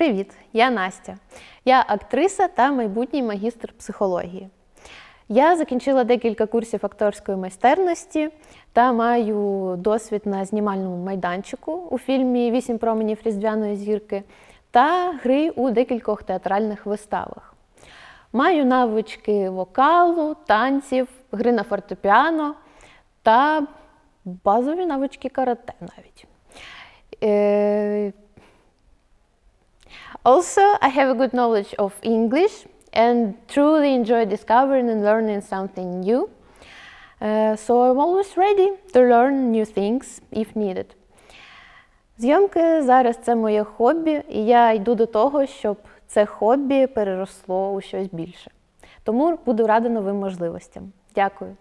Привіт, я Настя. Я актриса та майбутній магістр психології. Я закінчила декілька курсів акторської майстерності та маю досвід на знімальному майданчику у фільмі Вісім променів Різдвяної зірки та гри у декількох театральних виставах. Маю навички вокалу, танців, гри на фортепіано та базові навички карате навіть. Е, Also, I have a good knowledge of English and truly enjoy discovering and learning something new. Uh, so I'm always ready to learn new things if needed. Зйомки зараз це моє хобі, і я йду до того, щоб це хобі переросло у щось більше. Тому буду рада новим можливостям. Дякую.